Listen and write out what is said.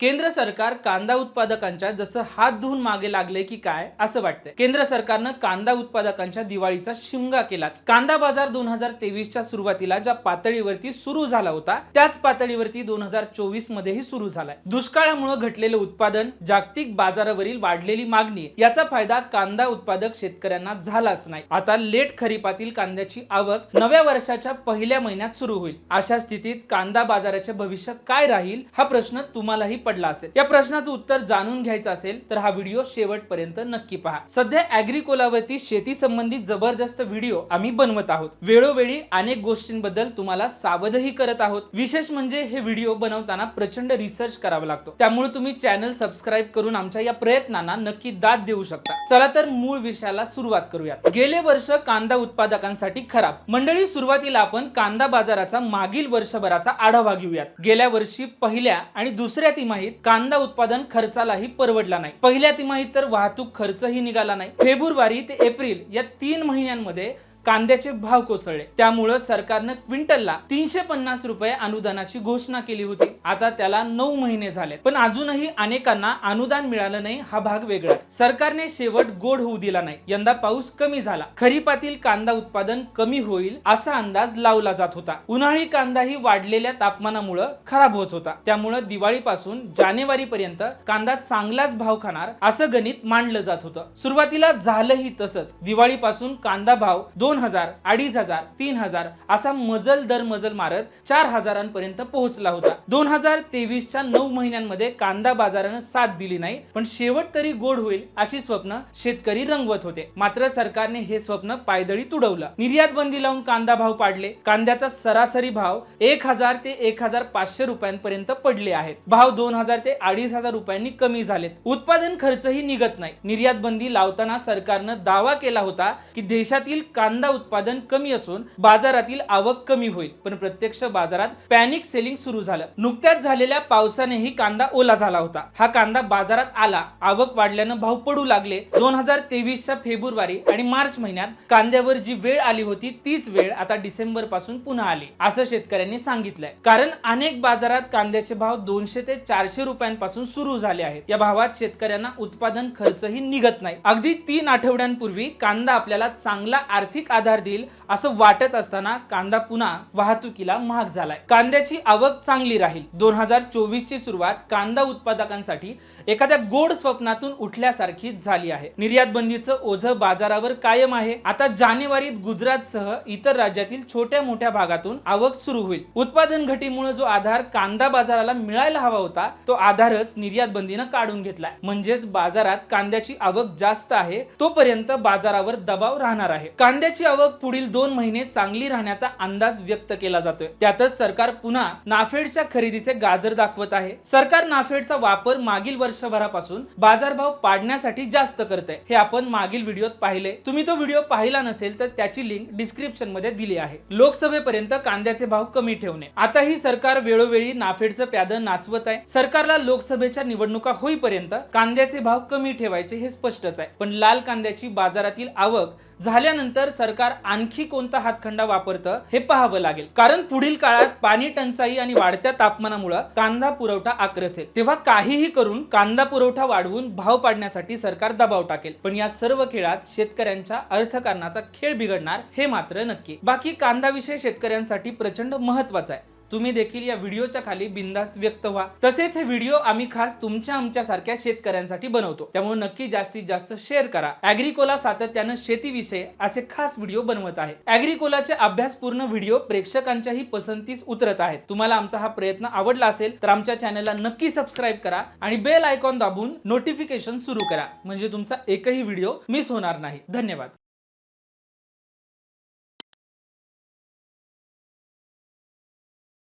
केंद्र सरकार कांदा उत्पादकांच्या जसं हात धुवून मागे लागले की काय असं वाटतंय. केंद्र सरकारनं कांदा उत्पादकांच्या दिवाळीचा शिमगा केलाच. कांदा बाजार दोन हजार तेवीसच्या सुरुवातीला ज्या पातळीवरती सुरू झाला होता त्याच पातळीवरती दोन हजार चोवीस मध्येही सुरू झालाय. दुष्काळामुळे घटलेलं उत्पादन जागतिक बाजारावरील वाढलेली मागणी याचा फायदा कांदा उत्पादक शेतकऱ्यांना झालाच नाही. आता लेट खरीपातील कांद्याची आवक नव्या वर्षाच्या पहिल्या महिन्यात सुरू होईल. अशा स्थितीत कांदा बाजाराचे भविष्य काय राहील हा प्रश्न तुम्हालाही पडला असेल. या प्रश्नाचं उत्तर जाणून घ्यायचं असेल तर हा व्हिडिओ शेवटपर्यंत नक्की पहा. सध्या अॅग्रिकोलावरती शेती संबंधित जबरदस्त व्हिडिओ आम्ही बनवत आहोत. वेळोवेळी अनेक गोष्टींबद्दल तुम्हाला सावधही करत आहोत. विशेष म्हणजे हे व्हिडिओ बनवताना प्रचंड रिसर्च करावा लागतो. त्यामुळे तुम्ही चॅनल सबस्क्राईब करून आमच्या या प्रयत्नांना नक्की दाद देऊ शकता. चला तर मूळ विषयाला सुरुवात करूयात. गेले वर्ष कांदा उत्पादकांसाठी खराब. मंडळी सुरुवातीला आपण कांदा बाजाराचा मागील वर्षभराचा आढावा घेऊयात. गेल्या वर्षी पहिल्या आणि दुसऱ्या तिमाहीत कांदा उत्पादन खर्चालाही परवडला नाही. पहिल्या तिमाहीत तर वाहतूक खर्चही निघाला नाही. फेब्रुवारी ते एप्रिल या तीन महिन्यांमध्ये कांद्याचे भाव कोसळले. त्यामुळं सरकारनं क्विंटलला तीनशे पन्नास रुपये अनुदानाची घोषणा केली होती. आता त्याला नऊ महिने झाले पण अजूनही अनेकांना अनुदान मिळालं नाही हा भाग वेगळाच. सरकारने शेवट गोड होऊ दिला नाही. यंदा पाऊस कमी झाला. खरीपातील कांदा उत्पादन कमी होईल असा अंदाज लावला जात होता. उन्हाळी कांदाही वाढलेल्या तापमानामुळं खराब होत होता. त्यामुळं दिवाळीपासून जानेवारी पर्यंत कांदा चांगलाच भाव खाणार असं गणित मांडलं जात होतं. सुरुवातीला झालंही तसंच. दिवाळीपासून कांदा भाव दोन हजार अडीच हजार तीन हजार असा मजल दर मजल मारत चार हजारांपर्यंत पोहोचला होता. दोन हजार तेवीसच्या नऊ महिन्यांमध्ये कांदा बाजारानं साथ दिली नाही पण शेवट तरी गोड होईल अशी स्वप्न शेतकरी रंगवत होते. मात्र सरकारने हे स्वप्न पायदळी तुडवलं. निर्यात बंदी लावून कांदा भाव पाडले. कांद्याचा सरासरी भाव एक हजार ते एक हजार पाचशे रुपयांपर्यंत पडले आहेत. भाव दोन हजार ते अडीच हजार रुपयांनी कमी झालेत. उत्पादन खर्चही निघत नाही. निर्यात बंदी लावताना सरकारनं दावा केला होता की देशातील कांदा उत्पादन कमी असून बाजारातील आवक कमी होईल. पण प्रत्यक्ष बाजारात पॅनिक सेलिंग सुरू झालं. नुकत्याच झालेल्या पावसानेही कांदा ओला झाला होता. हा कांदा बाजारात आला. आवक वाढल्यानं भाव पडू लागले. दोन हजार तेवीसच्या फेब्रुवारी आणि मार्च महिन्यात कांद्यावर जी वेळ आली होती तीच वेळ आता डिसेंबरपासून पुन्हा आली असं शेतकऱ्यांनी सांगितलंय. कारण अनेक बाजारात कांद्याचे भाव दोनशे ते चारशे रुपयांपासून सुरू झाले आहेत. या भावात शेतकऱ्यांना उत्पादन खर्चही निघत नाही. अगदी तीन आठवड्यांपूर्वी कांदा आपल्याला चांगला आर्थिक आधार देईल असं वाटत असताना कांदा पुन्हा वाहतुकीला महाग झालाय. कांद्याची आवक चांगली राहील. दोन हजार चोवीस ची सुरुवात कांदा उत्पादकांसाठी एखाद्या गोड स्वप्नातून उठल्यासारखीच झाली आहे. निर्यात बंदीचं ओझं बाजारावर कायम आहे. आता जानेवारीत गुजरात सह इतर राज्यातील छोट्या मोठ्या भागातून आवक सुरू होईल. उत्पादन घटीमुळे जो आधार कांदा बाजाराला मिळायला हवा होता तो आधारच निर्यात बंदीनं काढून घेतलाय. म्हणजेच बाजारात कांद्याची आवक जास्त आहे तोपर्यंत बाजारावर दबाव राहणार आहे. कांद्याची आवक पुढील दोन महिने चांगली राहण्याचा अंदाज व्यक्त केला जातोय. त्यातच सरकार पुन्हा नाफेडच्या खरेदीचे गाजर दाखवत आहे. सरकार नाफेडचा वापर मागील वर्षभरापासून बाजारभाव पाडण्यासाठी जास्त करत आहे हे आपण मागील व्हिडिओत पाहिले. तुम्ही तो व्हिडिओ पाहिला नसेल तर त्याची लिंक डिस्क्रिप्शनमध्ये दिली आहे. लोकसभेपर्यंत कांद्याचे भाव कमी ठेवणे. आता ही सरकार वेळोवेळी नाफेडचं प्यादं नाचवत आहे. सरकारला लोकसभेच्या निवडणुका होईपर्यंत कांद्याचे भाव कमी ठेवायचे हे स्पष्टच आहे. पण लाल कांद्याची बाजारातील आवक झाल्यानंतर सरकार आणखी कोणता हातखंडा वापरतं हे पाहावं लागेल. कारण पुढील काळात पाणी टंचाई आणि वाढत्या तापमानामुळे कांदा पुरवठा आक्रसेल. तेव्हा काहीही करून कांदा पुरवठा वाढवून भाव पाडण्यासाठी सरकार दबाव टाकेल. पण या सर्व खेळात शेतकऱ्यांच्या अर्थकारणाचा खेळ बिघडणार हे मात्र नक्की. बाकी कांदा विषय शेतकऱ्यांसाठी प्रचंड महत्त्वाचा आहे. तुम्ही देखील या व्हिडिओच्या खाली बिंदास व्यक्त व्हा. तसेच हे व्हिडिओ आम्ही खास तुमच्या आमच्या सारख्या शेतकऱ्यांसाठी बनवतो. त्यामुळे नक्की जास्तीत जास्त शेअर करा. अॅग्रिकोला सातत्यानं शेतीविषयी असे खास व्हिडिओ बनवत आहे. अॅग्रिकोलाचे अभ्यासपूर्ण व्हिडिओ प्रेक्षकांच्याही पसंतीस उतरत आहेत. तुम्हाला आमचा हा प्रयत्न आवडला असेल तर आमच्या चॅनलला नक्की सबस्क्राईब करा आणि बेल आयकॉन दाबून नोटिफिकेशन सुरू करा. म्हणजे तुमचा एकही व्हिडिओ मिस होणार नाही. धन्यवाद.